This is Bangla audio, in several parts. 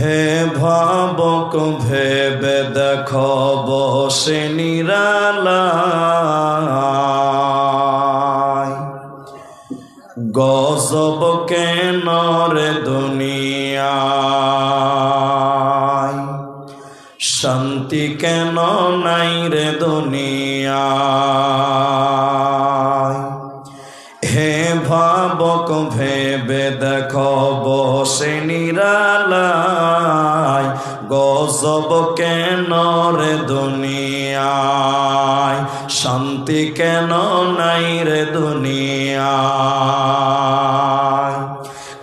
হে ভাবক ভেবে দেখ বসে নিরালায়। গজব কেন রে দুনিয়ায়? শান্তি কেন নাই রে দুনিয়ায়? হে ভাবক ভেবে দেখ বসে নিরালায় গজব কেন রে দুনিয়ায়? শান্তি কেন নাই রে দুনিয়ায়?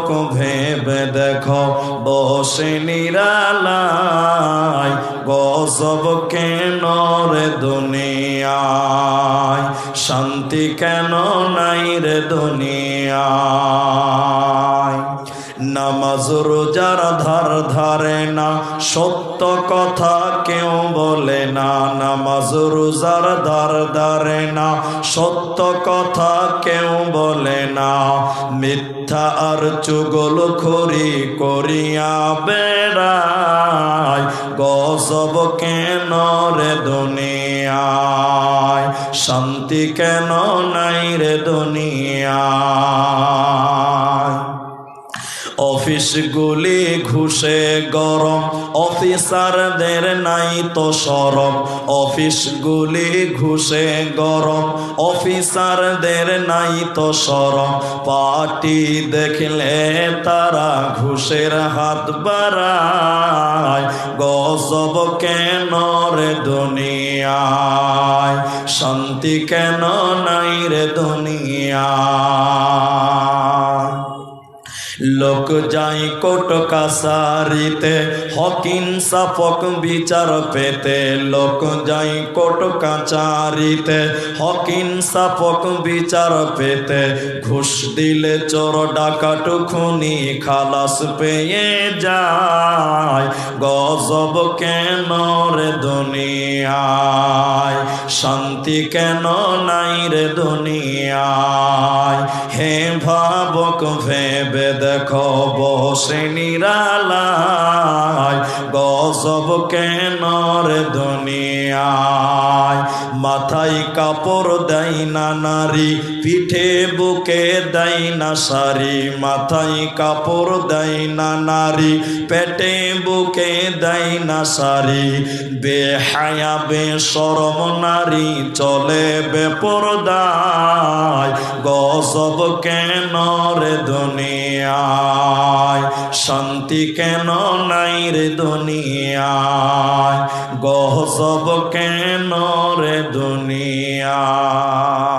ভাবক ভেবে দেখো বসে নিরালায় গজব কেন রে দুনিয়ায়? শান্তি কেন নাই রে দুনিয়ায়? নামাজ রোজার ধার ধারে না, সত্য কথা কেউ বলে না, নামাজ রোজার ধার ধারে না, সত্য কথা কেউ বলে না। মিথ্যা আর চুগল খড়ি করিয়া বেড়ায়, গজব কেন রে দুনিয়ায়? শান্তি কেন নাই রে দুনিয়ায়? অফিসগুলি ঘুষে গরম। অফিসারদের নাই তো সরম। অফিসগুলি ঘুষে গরম। অফিসারদের নাই তো সরম। পার্টি দেখলে তারা ঘুষের হাত বাড়ায়। গজব কেন রে দুনিয়ায়? শান্তি কেন নাই রে দুনিয়ায়? যাই কোট কাসারিতে হকিন সাফক বিচার পেতে, লোক যাই কোট কাচারিতে, হকিন সাফক বিচার পেতে, ঘুষ দিলে চোর ডাকাটু খুনি খালাস পেয়ে যায়। গজব কেন রে দুনিয়ায়? শান্তি কেন নাই রে দুনিয়ায়? হে ভাবক ভেবে দেখো বসে নিরালায় গজব কেন রে দুনিয়ায়? মাথায় কাপড় দেয় না নারী, পিঠে বুকে দেয় না শাড়ি। মাথায় কাপড় দেয় না নারী, পেটে বুকে দেয় না শাড়ি বেহায়া বেসরম নারী চলে বেপরদায়। গজব কেন রে দুনিয়ায়? শান্তি কেন নাই রে দুনিয়ায়? গজব কেন রে দুনিয়ায়?